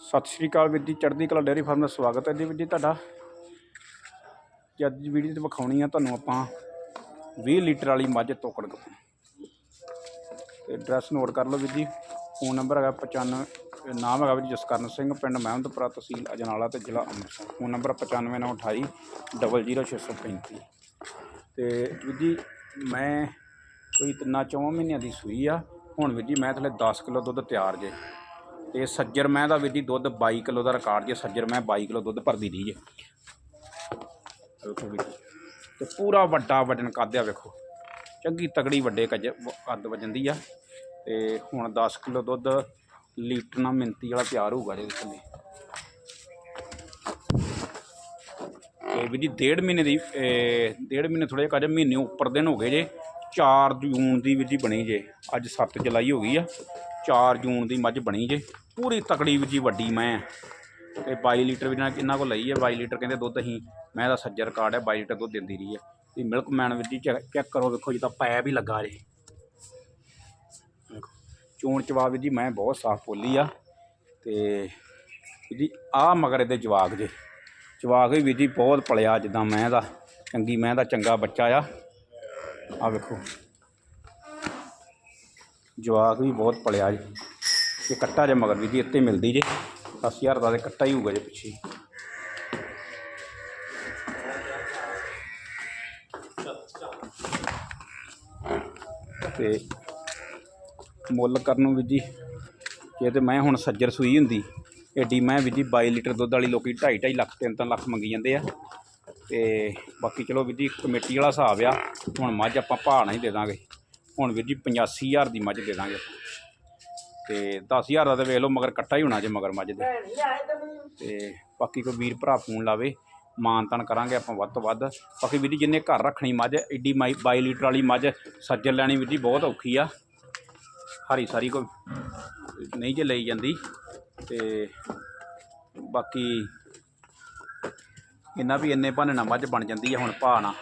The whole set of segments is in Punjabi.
ਸਤਿ ਸ਼੍ਰੀ ਅਕਾਲ ਵੀਰ ਜੀ, ਚੜ੍ਹਦੀ ਕਲਾ ਡੇਅਰੀ ਫਾਰਮ ਦਾ ਸਵਾਗਤ ਹੈ ਜੀ ਵੀਰ ਜੀ ਤੁਹਾਡਾ। ਕਿ ਅੱਜ ਦੀ ਵੀਡੀਓ 'ਚ ਵਿਖਾਉਣੀ ਆ ਤੁਹਾਨੂੰ ਆਪਾਂ 20 ਲੀਟਰ ਵਾਲੀ ਮੱਝ ਤੋਕੜ ਕੇ ਤੇ ਐਡਰੈਸ ਨੋਟ ਕਰ ਲਓ ਵੀਰ ਜੀ ਫੋਨ ਨੰਬਰ ਹੈਗਾ 95 ਨਾਮ ਹੈਗਾ ਵੀਰ ਜੀ ਜਸਕਰਨ ਸਿੰਘ, ਪਿੰਡ ਮਹਿਮਦਪੁਰਾ ਤਹਿਸੀਲ ਅਜਨਾਲਾ ਤੇ ਜ਼ਿਲ੍ਹਾ ਅੰਮ੍ਰਿਤਸਰ। ਫੋਨ ਨੰਬਰ 95928 00635 ਤੇ ਵੀਰ ਜੀ, ਮੈਂ ਕੋਈ ਤਿੰਨਾਂ ਚੌਵਾਂ ਮਹੀਨਿਆਂ ਦੀ ਸੂਈ ਆ। ਹੁਣ ਵੀਰ ਜੀ ਮੈਂ ਥੱਲੇ 10 ਕਿਲੋ ਦੁੱਧ ਤਿਆਰ ਜੇ। ਤੇ ਸੱਜਰ ਮੈਂ ਦਾ ਵੀਰ ਜੀ ਦੁੱਧ 22 ਕਿਲੋ ਦਾ ਰਿਕਾਰਡ ਜੇ ਸੱਜਰ ਮੈਂ 22 ਕਿਲੋ ਦੁੱਧ ਭਰਦੀ ਰਹੀ ਜੇ। ਵੇਖੋ ਵੀਰ ਜੀ, ਤੇ ਪੂਰਾ ਵੱਡਾ ਵਜਨ ਕੱਦਿਆ ਵੇਖੋ। ਚੰਗੀ ਤਗੜੀ ਵੱਡੇ ਕੱਜ, ਵ- ਕੱਦ ਵਜਨ ਦੀ ਆ। ਤੇ ਹੁਣ 10 ਕਿਲੋ ਦੁੱਧ ਲੀਟਰ ਨਾਲ ਮਿੰਤੀ ਵਾਲਾ ਤਿਆਰ ਹੋਊਗਾ ਇਹਦੇ ਥੱਲੇ ਤੇ ਵੀਰ ਜੀ, ਡੇਢ ਮਹੀਨੇ ਦੀ ਡੇਢ ਮਹੀਨੇ ਥੋੜੇ ਕੱਜ ਮਹੀਨੇ ਉੱਪਰ ਦਿਨ ਹੋ ਗਏ ਜੇ। 4 ਜੂਨ ਦੀ ਵੀਰ ਜੀ ਬਣੀ ਜੇ, ਅੱਜ 7 ਜੁਲਾਈ ਹੋ ਗਈ ਆ। 4 ਜੂਨ ਦੀ ਮੱਝ ਬਣੀ ਜੇ। ਪੂਰੀ ਤਕੜੀ ਵੀਰ ਜੀ, ਵੱਡੀ ਮੈਂ। ਆ। ਤੇ 22 ਲੀਟਰ ਵੀ ਨਾ ਇਹਨਾਂ ਕੋਲ ਲਈ ਹੈ 22 ਲੀਟਰ ਕਹਿੰਦੇ ਦੁੱਧ ਅਸੀਂ, ਮੈਂ ਦਾ ਸੱਜਰ ਕਾਰਡ ਹੈ 22 ਲੀਟਰ ਦੁੱਧ ਦਿੰਦੀ ਰਹੀ ਹੈ ਤੇ ਮਿਲਕ ਮੈਨ ਵੀਰ ਜੀ ਚੈੱਕ ਕਰੋ, ਵੇਖੋ ਜੀ ਤਾਂ ਪੈਪ ਵੀ ਲੱਗਾ ਜੇ। ਚੋਣ ਜਵਾਬ ਵੀਰ ਜੀ, ਮੈਂ ਬਹੁਤ ਸਾਫ਼ ਬੋਲੀ ਆ। ਤੇ ਵੀਰ ਜੀ ਆ ਮਗਰ ਇਹਦੇ ਜਵਾਕ ਜੇ। ਜਵਾਕ ਵੀ ਵੀਰ ਜੀ ਬਹੁਤ ਪਲਿਆ ਜਿੱਦਾਂ ਮੈਂ ਦਾ, ਚੰਗੀ ਮੈਂ ਦਾ ਚੰਗਾ ਬੱਚਾ ਆ। ਆ ਵੇਖੋ। ਜਵਾਕ ਵੀ ਬਹੁਤ ਪਲਿਆ ਜੀ। ਇਹ ਕੱਟਾ ਜੇ ਮਗਰ ਵੀ ਜੀ ਇੱਥੇ ਮਿਲਦੀ ਜੇ। 10000 ਦਾ ਤੇ ਕੱਟਾ ਹੀ ਹੋਊਗਾ ਜੇ ਪਿੱਛੇ। ਤੇ ਮੁੱਲ ਕਰਨ ਨੂੰ ਵੀ ਜੀ, ਜੇ ਤੇ ਮੈਂ ਹੁਣ ਸੱਜਰ ਸੂਈ ਹੁੰਦੀ ਏਡੀ ਮੈਂ ਵੀ ਜੀ 22 ਲੀਟਰ ਦੁੱਧ ਵਾਲੀ ਲੋਕੀ 2.5 2.5 ਲੱਖ 3-3 ਲੱਖ ਮੰਗੀ ਜਾਂਦੇ ਆ। ਤੇ ਬਾਕੀ ਚਲੋ ਵੀਰ ਜੀ ਕਮੇਟੀ ਵਾਲਾ ਹਿਸਾਬ ਆ, ਹੁਣ ਮੱਝ ਆਪਾਂ ਭਾਅ ਨਹੀਂ ਦੇ ਦਾਂਗੇ। ਹੁਣ ਵੀਰ ਜੀ 85000 ਦੀ ਮੱਝ ਦੇ ਦਾਂਗੇ ਤੇ 10000 ਦਾ ਤਾਂ ਵੇਖ ਲਓ ਮਗਰ ਕੱਟਾ ਹੀ ਹੋਣਾ ਜੇ ਮਗਰ ਮੱਝ ਦੇ। ਤੇ ਬਾਕੀ ਕੋਈ ਵੀਰ ਭਰਾ ਫੋਨ ਲਾਵੇ ਮਾਨ ਤਾਨ ਕਰਾਂਗੇ ਆਪਾਂ ਵੱਧ ਤੋਂ ਵੱਧ। ਬਾਕੀ ਵੀਰ ਜੀ ਜਿੰਨੇ ਘਰ ਰੱਖਣੀ ਮੱਝ ਐਡੀ ਮਾਈ 22 ਲੀਟਰ ਵਾਲੀ ਮੱਝ ਸੱਜਣ ਲੈਣੀ ਵੀਰ ਜੀ ਬਹੁਤ ਔਖੀ ਆ। ਹਰੀ ਸਾਰੀ ਕੋਈ ਨਹੀਂ ਜੇ ਲਈ ਜਾਂਦੀ। ਤੇ ਬਾਕੀ ਇੰਨਾ ਵੀ ਇੰਨੇ ਭਾਣੇ ਨਾਲ ਮੱਝ ਬਣ ਜਾਂਦੀ ਹੈ ਹੁਣ ਭਾਅ ਨਾਲ।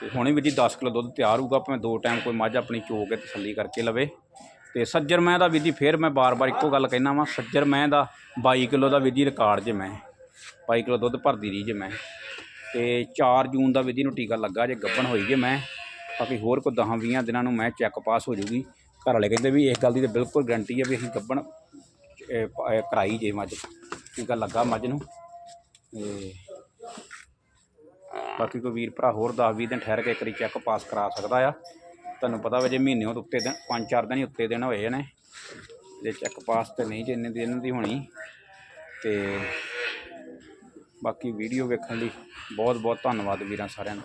ਤੇ ਹੁਣੇ ਵੀ ਜੀ 10 ਕਿਲੋ ਦੁੱਧ ਤਿਆਰ ਹੋਊਗਾ, ਭਾਵੇਂ ਦੋ ਟਾਈਮ ਕੋਈ ਮੱਝ ਆਪਣੀ ਚੋ ਕੇ ਤਸੱਲੀ ਕਰਕੇ ਲਵੇ। ਤੇ ਸੱਜਰ ਮੈਂ ਦਾ ਵੀਰ ਜੀ ਫੇਰ ਮੈਂ ਬਾਰ-ਬਾਰ ਇੱਕੋ ਗੱਲ ਕਹਿਣਾ ਵਾਂ, ਸੱਜਰ ਮੈਂ ਦਾ 22 ਕਿਲੋ ਦਾ ਵੀਰ ਜੀ ਰਿਕਾਰਡ ਜੇ ਮੈਂ 22 ਕਿਲੋ ਦੁੱਧ ਭਰਦੀ ਰਹੀ ਜੇ ਮੈਂ। ਤੇ 4 ਜੂਨ ਦਾ ਵੀਰ ਜੀ ਨੂੰ ਟੀਕਾ ਲੱਗਾ, ਜੇ ਗੱਭਣ ਹੋਈ ਜੇ ਮੈਂ, ਬਾਕੀ ਹੋਰ ਕੋਈ 10 20 ਦਿਨਾਂ ਨੂੰ ਮੈਂ ਚੈੱਕ ਪਾਸ ਹੋ ਜੂਗੀ। ਘਰ ਵਾਲੇ ਕਹਿੰਦੇ ਵੀ ਇਸ ਗੱਲ ਦੀ ਤੇ ਬਿਲਕੁਲ ਗਰੰਟੀ ਹੈ ਵੀ ਅਸੀਂ ਗੱਭਣ ਕਰਾਈ ਜੇ ਮੱਝ। ਟੀਕਾ ਲੱਗਾ ਮੱਝ ਨੂੰ। ਤੇ ਬਾਕੀ ਕੋਈ ਵੀਰ ਭਰਾ ਹੋਰ 10 20 ਦਿਨ ਠਹਿਰ ਕੇ ਇੱਕ ਵਾਰੀ ਚੈੱਕ ਪਾਸ ਕਰਾ ਸਕਦਾ ਆ। ਤੁਹਾਨੂੰ ਪਤਾ ਵਾ ਜੇ ਮਹੀਨੇ ਤੋਂ ਉੱਤੇ ਦਿਨ, ਪੰਜ ਚਾਰ ਦਿਨ ਹੀ ਉੱਤੇ ਦਿਨ ਹੋਏ ਨੇ। ਜੇ ਚੈੱਕ ਪਾਸ ਤੇ ਨਹੀਂ, ਜੇ ਇੰਨੇ ਦਿਨ ਦੀ ਹੋਣੀ, ਤੇ ਬਾਕੀ ਵੀਡੀਓ ਵੇਖਣ ਲਈ ਬਹੁਤ ਬਹੁਤ ਧੰਨਵਾਦ ਵੀਰਾਂ ਸਾਰਿਆਂ ਦਾ